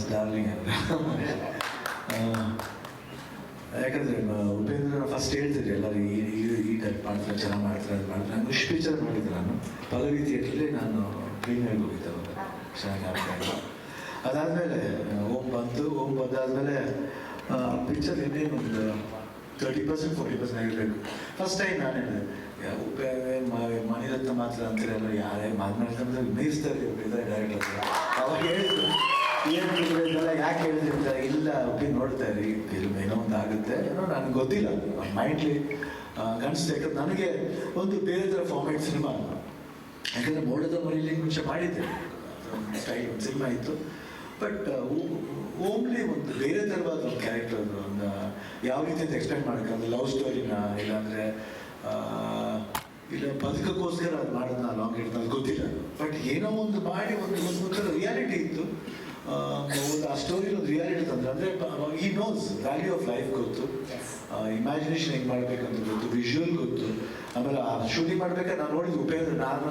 First darling ಅಂತ ಯಾಕಂದರೆ Upendra first ಹೇಳ್ತಿದ್ರು ಎಲ್ಲರೂ, ಈ ಈ ಟೈಪ್ ಮಾಡ್ತಾರೆ, ಚೆನ್ನಾಗಿ ಮಾಡ್ತಾರೆ, ಅದು ಮಾಡ್ತಾರೆ. ನಾನು ಖುಷಿ ಪಿಕ್ಚರ್ ನೋಡಿದ್ದೆ ನಾನು. ಪಲ್ಲವಿ ಥಿಯೇಟ್ರಲ್ಲಿ ನಾನು ಪ್ರೀಮಿಯರ್ಗೆ ಹೋಗಿದ್ದೆ ಅವಾಗ. ಚೆನ್ನಾಗಿ ಆಗ್ತಾ ಇತ್ತು ಅದಾದಮೇಲೆ ಓಮ್ ಬಂತು ಓಮ್ ಬಂದಾದಮೇಲೆ ಪಿಕ್ಚರ್ ಇನ್ನೇನು ಒಂದು ತರ್ಟಿ ಪರ್ಸೆಂಟ್ ಫೋರ್ಟಿ ಪರ್ಸೆಂಟ್ ಆಗಿರಬೇಕು. ಫಸ್ಟ್ ಟೈಮ್ ನಾನು ಹೇಳಿದೆ ಮನೆಯತ್ತ ಮಾತ್ರ ಅಂತೀರಲ್ಲ, ಯಾರೇ ಮಾತನಾಡ್ತಾರೆ ಡೈರೆಕ್ಟ್ ಡೈರೆಕ್ಟರ್ ಹತ್ರ ಅವಾಗ ಹೇಳಿದ್ರು ಏನು ಇದೆಲ್ಲ ಯಾಕೆ ಹೇಳಿದ್ರು ಅಂತ ಇಲ್ಲ ಒಪ್ಪಿ ಫಿಲ್ಮ್ ಏನೋ ಒಂದು ಆಗುತ್ತೆ ಏನೋ ನನಗೆ ಗೊತ್ತಿಲ್ಲ. ಮೈಂಡ್ಲಿ ಕಾಣಿಸ್ತಾ ಯಾಕಂದ್ರೆ ನನಗೆ ಒಂದು ಬೇರೆ ಥರ ಫಾರ್ಮೇಟ್ ಸಿನಿಮಾ. ಯಾಕಂದರೆ ಮೋಡದ ಮನೆಯಲ್ಲಿ ಮುಂಚೆ ಮಾಡಿದ್ದೆ. ಸ್ಟೈಲ್ ಒಂದು ಸಿನಿಮಾ ಇತ್ತು. ಬಟ್ ಓಮ್ಲಿ ಒಂದು ಬೇರೆ ಥರವಾದ ಒಂದು ಕ್ಯಾರೆಕ್ಟರ್ ಒಂದು, ಯಾವ ರೀತಿ ಅಂತ ಎಕ್ಸ್ಪ್ಲೈನ್ ಮಾಡೋಕ್ಕೆ ಲವ್ ಸ್ಟೋರಿನ ಇಲ್ಲಾಂದರೆ ಇಲ್ಲ, ಬದುಕಕ್ಕೋಸ್ಕರ ಅದು ಮಾಡೋದನ್ನ ಲಾಂಗ್ ಇಡ್ತಾ ಗೊತ್ತಿಲ್ಲ. ಬಟ್ ಏನೋ ಒಂದು ಮಾಡಿ ಒಂದು ಒಂದು ರಿಯಾಲಿಟಿ ಇತ್ತು. ಒಂದು ಆ ಸ್ಟೋರಿ ಒಂದು ರಿಯಾಲಿಟಿ ತಂದ್ರೆ ಅಂದರೆ ಈ ನೋಸ್ ವ್ಯಾಲ್ಯೂ ಆಫ್ ಲೈಫ್ ಗೊತ್ತು. ಇಮ್ಯಾಜಿನೇಷನ್ ಹೆಂಗೆ ಮಾಡ್ಬೇಕಂತ ಗೊತ್ತು ವಿಜುವಲ್ ಗೊತ್ತು. ಆಮೇಲೆ ಆ ಶೂಟಿಂಗ್ ಮಾಡ್ಬೇಕಾದ್ರೆ ನಾನು ನೋಡಿದ ಉಪೇಂದ್ರ ನಾನು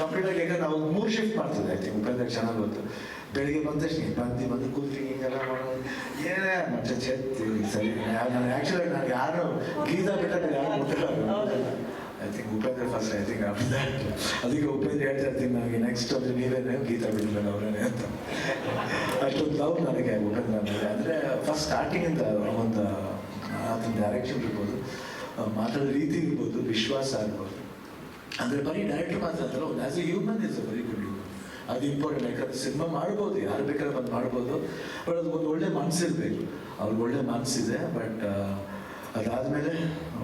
ಕಂಪ್ಲೀಟ್ ಆಗಿ ಯಾಕಂದ್ರೆ ನಾವು ಮೂರು ಶಿಫ್ಟ್ ಮಾಡ್ತಿದ್ದೆ ಐತಿ ಉಪೇಂದ್ರ ಚೆನ್ನಾಗಿ ಗೊತ್ತು. ಬೆಳಿಗ್ಗೆ ಬಂದ ತಕ್ಷಣ ಬಂದು ಬಂದು ಕೂತ್ರಿ ಹಿಂಗೆಲ್ಲ ಮಾಡೋದು. ಏನೇ ಮತ್ತೆ ಚೆತ್ತಿ ಸರಿ. ನಾನು ಆ್ಯಕ್ಚುಲಿ ನಾನು ಯಾರು ಗೀತಾ ಬಿಟ್ಟ ಯಾರು ಮುಟ್ಟಿಲ್ಲ I think Upendra first I think ಅದಕ್ಕೆ ಉಪೇಂದ್ರ ಹೇಳ್ತಾ ಇರ್ತೀನಿ ನನಗೆ ನೆಕ್ಸ್ಟ್ ಅಂದರೆ ನೀವೇನೇ ಗೀತಾ ಬಿಡಬೇಕು ಅವರೇ ಅಂತ. ಅಷ್ಟೊಂದು ಲವ್ ನನಗೆ ಉಪೇಂದ್ರ ಮೇಲೆ. ಅಂದರೆ ಫಸ್ಟ್ ಅಂತ ಒಂದು ಅದನ್ನ ಡೈರೆಕ್ಷನ್ ಇರ್ಬೋದು ಮಾತಾಡೋ ರೀತಿ ಇರ್ಬೋದು, ವಿಶ್ವಾಸ ಆಗ್ಬೋದು ಅಂದರೆ ಬರೀ ಡೈರೆಕ್ಟರ್ ಮಾತ್ರ ಅಂತಲ್ಲ ಒಂದು as a human is very good ಅದು ಇಂಪಾರ್ಟೆಂಟ್ ಯಾಕಂದ್ರೆ ಸಿನಿಮಾ ಮಾಡ್ಬೋದು, ಯಾರು ಬೇಕಾದ್ರೆ ಬಂದು ಮಾಡ್ಬೋದು, ಬಟ್ ಅದು ಒಂದು ಒಳ್ಳೆ ಮನಸ್ಸಿರ್ಬೇಕು ಅವ್ರಿಗೆ ಒಳ್ಳೆ ಮನಸ್ಸಿದೆ ಬಟ್ ಅದಾದಮೇಲೆ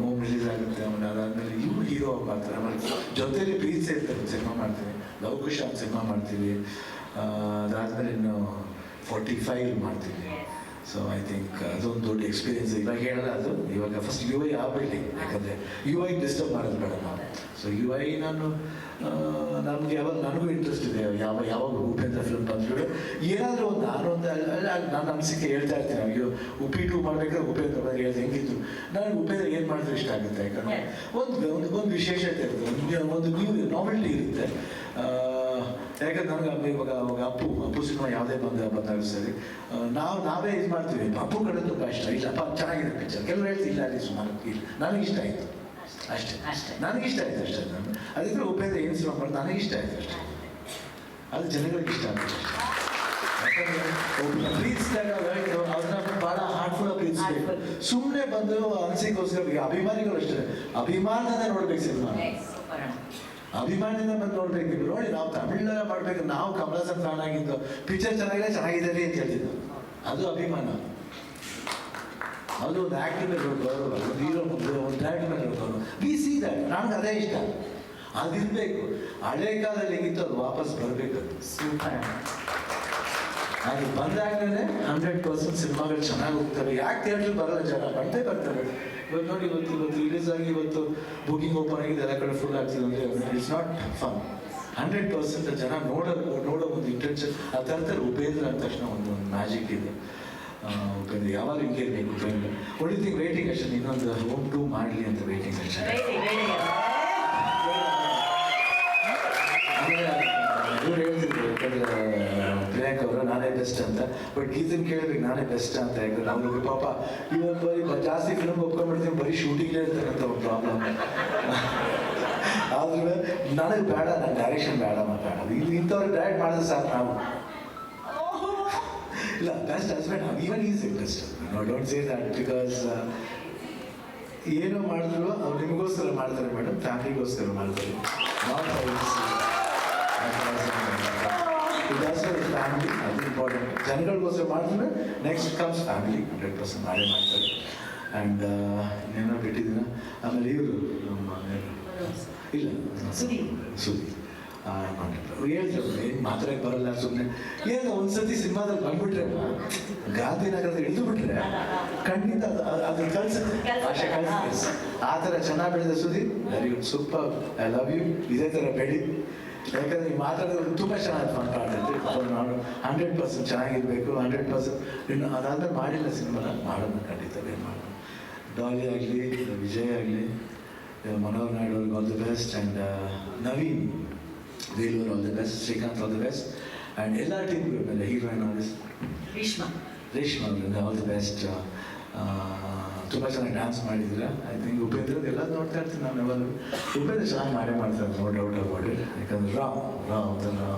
ಓಮ್ ರಿಲೀಸ್ ಆಗುತ್ತೆ ಆಮೇಲೆ ಅದಾದಮೇಲೆ ಇವು ಹೀರೋ ಪಾತ್ರ ಮಾಡ್ತೀವಿ ಜೊತೆಲಿ ಪ್ರೀತಿ ಸೇರ್ತಾರೆ ಸಿನಿಮಾ ಮಾಡ್ತೀವಿ ಲವಕುಶ ಸಿನಿಮಾ ಮಾಡ್ತೀವಿ ಅದಾದ್ಮೇಲೆ ಇನ್ನು ಫಾರ್ಟಿ ಫೈವ್ ಮಾಡ್ತೀವಿ ಸೊ ಐ ಥಿಂಕ್ ಅದೊಂದು ದೊಡ್ಡ ಎಕ್ಸ್ಪೀರಿಯನ್ಸ್ ಇವಾಗ ಹೇಳಲ್ಲ ಅದು ಇವಾಗ ಫಸ್ಟ್ ಯು ಐ ಆಗಬೇಡಿ ಯಾಕಂದರೆ ಯು ಐ ಡಿಸ್ಟರ್ಬ್ ಮಾಡೋದು ಬೇಡ ನಾವು. ಸೊ ಯು ಐ ನಾನು ನಮ್ಗೆ ಯಾವಾಗ ನನಗೂ ಇಂಟ್ರೆಸ್ಟ್ ಇದೆ. ಯಾವ ಯಾವಾಗ ಉಪೇಂದ್ರ ಫಿಲ್ಮ್ ಬಂದ್ಬಿಟ್ಟು ಏನಾದರೂ ಒಂದು ನಾನು ಒಂದು ನಾನು ಅನಿಸಿಕೆ ಹೇಳ್ತಾ ಇರ್ತೀನಿ ಅಯ್ಯೋ ಟು ಮಾಡ್ಬೇಕಾದ್ರೆ ಉಪೇಂದ್ರ ಬಂದ್ರೆ ಹೇಳಿದೆ. ಹೆಂಗಿತ್ತು ನನಗೆ ಉಪೇಂದ್ರ ಏನು ಮಾಡಿದ್ರೆ ಇಷ್ಟ ಆಗುತ್ತೆ? ಯಾಕಂದರೆ ಒಂದು ಒಂದು ಒಂದು ವಿಶೇಷತೆ ಇರುತ್ತೆ. ಒಂದು ಒಂದು ನ್ಯೂ ನಾವೆಲ್ಟಿ ಇರುತ್ತೆ. ಯಾಕಂದ್ರೆ ನಮ್ಗೆ ಇವಾಗ ಅವಾಗ ಅಪ್ಪು ಅಪ್ಪು ಸಿನಿಮಾ ಯಾವುದೇ ಬಂದ ಬಂದಾಗ ಸರಿ. ನಾವು ನಾವೇ ಇದು ಮಾಡ್ತೀವಿ. ಅಪ್ಪು ಕಡೆ ತುಂಬ ಇಷ್ಟ. ಇಲ್ಲಪ್ಪ ಚೆನ್ನಾಗಿದೆ ಪಿಕ್ಚರ್ ಕೆಲವರು ಹೇಳ್ತೀವಿ ಇಲ್ಲ ಅಲ್ಲಿ ಸುಮಾರು. ಇಲ್ಲ ನನಗೆ ಇಷ್ಟ ಆಯಿತು. ಅಷ್ಟೇ. ಅಷ್ಟೇ. ನನಗೆ ಇಷ್ಟ ಆಯ್ತು ಅಷ್ಟೇ ನಾನು. ಅದಿದ್ರೆ ಉಪೇಂದ್ರ ಏನು ಸಿನಿಮಾ ಮಾಡಿ ನನಗೆ ಇಷ್ಟ ಆಯ್ತು ಅಷ್ಟೇ. ಅದು ಜನಗಳಿಗೆ ಇಷ್ಟ ಆಗುತ್ತೆ ಒಬ್ರನ್ನ ಪ್ರೀತಿಸಿದಾಗ ಅವ್ರನ್ನ ಪ್ರೀತಿಸ್ಬೇಕು. Heartful. ಸುಮ್ಮನೆ ಬಂದು ಅನ್ಸಿಗೋಸ್ಕರ ಈಗ ಅಭಿಮಾನಿಗಳು ಅಷ್ಟೇ. ಅಭಿಮಾನದ ನೋಡ್ಬೇಕು ಸಿನಿಮಾ. ಅಭಿಮಾನದಿಂದ ಬಂದು ನೋಡ್ಬೇಕು ನೋಡಿ ನಾವು ತಮಿಳ್ನಾಗ ಮಾಡ್ಬೇಕು, ನಾವು ಕಮಲಾಸನ್ ಫ್ಯಾನ್ ಆಗಿದ್ದು ಪಿಕ್ಚರ್ ಚೆನ್ನಾಗಿದೆ ಚೆನ್ನಾಗಿದೆ ರೀ ಅಂತ ಹೇಳ್ತಿದ್ದು ಅದು ಅಭಿಮಾನ. ಅದು ಒಂದು ಆಕ್ಟಿವ್ ಮೇಲೆ ಗೌರವ, ಒಂದು ಹೀರೋ ಒಂದು ಮೇಲೆ ವಿ ಸಿ ದಟ್ ನನಗೆ ಅದೇ ಇಷ್ಟ. ಅದಿರಬೇಕು. ಹಳೆ ಕಾಲದಲ್ಲಿ ಹೇಗಿತ್ತು ಅದು ವಾಪಸ್ ಬರಬೇಕು. ಸೂಪರ್ ಅದು ಬಂದಾಗಲೇ ಹಂಡ್ರೆಡ್ ಪರ್ಸೆಂಟ್ ಸಿನಿಮಾಗಳು ಚೆನ್ನಾಗಿ ಹೋಗ್ತವೆ. ಯಾಕೆ ಥಿಯೇಟ್ರಿಗೆ ಬರಲ್ಲ ಜನ? ಬಂದೇ ಬರ್ತಾರೆ. ಇವತ್ತು ನೋಡಿ ಇವತ್ತು ಇವತ್ತು ರಿಲೀಸ್ ಆಗಿ ಇವತ್ತು ಬುಕಿಂಗ್ ಓಪನ್ ಆಗಿದೆ ಎಲ್ಲ ಕಡೆ ಫುಲ್ ಆಗ್ತಿದೆ ಅಂದರೆ it's not fun hundred percent ಜನ ನೋಡೋ ನೋಡೋ ಒಂದು ಇಂಟೆನ್ಷನ್ ಆ ಥರದಲ್ಲಿ ಉಪೇಂದ್ರ ಅಂದ ತಕ್ಷಣ ಒಂದು ಒಂದು ಮ್ಯಾಜಿಕ್ ಇದೆ ಉಪೇಂದ್ರ ಯಾವಾಗ ಹಿಂಗೆ ಇರಬೇಕು ಉಪೇಂದ್ರ? ಒಳ್ಳೆ ಥಿಂಗ್ ವೇಟಿಂಗ್ ಅಷ್ಟೇ. ಇನ್ನೊಂದು ಹೋಮ್ ಟು ಮಾಡಲಿ ಅಂತ ವೇಟಿಂಗ್ ಅಷ್ಟೇ. ಇವ್ರು ಪ್ರಿಯಾಂಕ್ ಅವರು ನಾನೇ ಬೆಸ್ಟ್ ಅಂತ. ಬಟ್ ಗೀತನ್ ಕೇಳಿದ್ರೆ ನಾನೇ ಬೆಸ್ಟ್ ಅಂತ ಯಾಕಂದ್ರೆ ಅವ್ರಿಗೆ ಪಾಪ ಇವಾಗ ಬರೀ ಬ- ಜಾಸ್ತಿ ಫಿಲ್ಮ್ ಒಪ್ಕೊಂಡ್ಬಿಡ್ತೀನಿ ಬರೀ ಶೂಟಿಂಗ್ ಇರ್ತಕ್ಕಂಥ ಒಂದು ಪ್ರಾಬ್ಲಮ್ ಆದ್ರೆ ನನಗೆ ಬೇಡ ನನ್ನ ಡೈರೆಕ್ಷನ್ ಬೇಡ ಬೇಡ ಇದು ಇಂಥವ್ರಿಗೆ ಡೈರೆಕ್ಟ್ ಮಾಡಿದ್ರೆ ಸಾಕು ನಾವು. ಇಲ್ಲ best husband even is best no don't say that because ಏನೋ ಮಾಡಿದ್ರು ಅವ್ರು ನಿಮಗೋಸ್ಕರ ಮಾಡ್ತಾರೆ ಮೇಡಮ್ ಫ್ಯಾಮಿಲಿಗೋಸ್ಕರ ಮಾಡ್ತಾರೆ. ನಾಟ್ ಫ್ಯಾಮಿಲಿ General ಇಂಪಾರ್ಟೆಂಟ್ ಜನಗಳಿಗೋಸ್ಕರ partner, next comes family hundred percent ಮಾಡೇ ಮಾಡ್ತಾರೆ ಆ್ಯಂಡ್ ಇನ್ನೇನೋ ಬಿಟ್ಟಿದ್ದೀನ ಆಮೇಲೆ ಇವರು ನಮ್ಮ? ಇಲ್ಲ ಸುದಿ ಸುದೀಪ್. ಹೇಳ್ತಾರೆ ಏನು ಮಾತಾಡಕ್ಕೆ ಬರಲ್ಲ ಸುಮ್ಮನೆ ಏನು ಒಂದ್ಸತಿ ಸಿನಿಮಾದಲ್ಲಿ ಬಂದ್ಬಿಟ್ರೆ ಗಾಂಧಿನಗರದ ಇಳಿದು ಬಿಟ್ರೆ ಖಂಡಿತ ಅದು ಕಳ್ಸುತ್ತೆ ಭಾಷೆ ಕಳ್ಸುತ್ತೆ ಆ ಥರ ಚೆನ್ನಾಗಿ ಬೆಳೆದ Sudeep very good super I love you ಇದೇ ಥರ ಬೆಳಿ. ಯಾಕಂದ್ರೆ ಈ ಮಾತಾಡೋದು ತುಂಬ ಚೆನ್ನಾಗಿ ಮಾತಾಡ್ತೈತೆ ಅವ್ರು ನಾವು ಹಂಡ್ರೆಡ್ ಪರ್ಸೆಂಟ್ ಚೆನ್ನಾಗಿರ್ಬೇಕು ಹಂಡ್ರೆಡ್ ಪರ್ಸೆಂಟ್ ಇನ್ನು ಅದಾದ್ರೆ ಮಾಡಿಲ್ಲ ಸಿನಿಮಾನ ಮಾಡೋಣ ಖಂಡಿತವೇ ಮಾಡೋಣ. ಡಾಲಿ ಆಗಲಿ ವಿಜಯ್ ಆಗಲಿ ಮನೋಹರ್ ನಾಯ್ಡು ಅವ್ರಿಗೆ all the best and Naveen Belur all the best Srikanth all the best and ಎಲ್ಲ ಟೀಮ್ ಮೇಲೆ ಹೀರೋಯಿನ್ ಆಲ್ ರೇಷ್ಮಾ. ರೇಷ್ಮಾ ಅವರಿಂದ ಆಲ್ ದಿ ಬೆಸ್ಟ್ ತುಂಬ ಚೆನ್ನಾಗಿ ಡ್ಯಾನ್ಸ್ ಮಾಡಿದ್ದೀರಾ? ಐ ಥಿಂಕ್ ಉಪೇಂದ್ರ ಎಲ್ಲ ನೋಡ್ತಾ ಇರ್ತೀನಿ ನಾನು ಯಾವಾಗಲೂ. ಉಪೇಂದ್ರ ಚೆನ್ನಾಗಿ ಮಾಡೇ ಮಾಡ್ತಾರೆ ನೋ ಡೌಟ್ ಅಬೌಟ್ ಇಟ್ ಯಾಕಂದ್ರೆ ರಾಮ್ ರಾಮ್ ಅಂತ ರಾ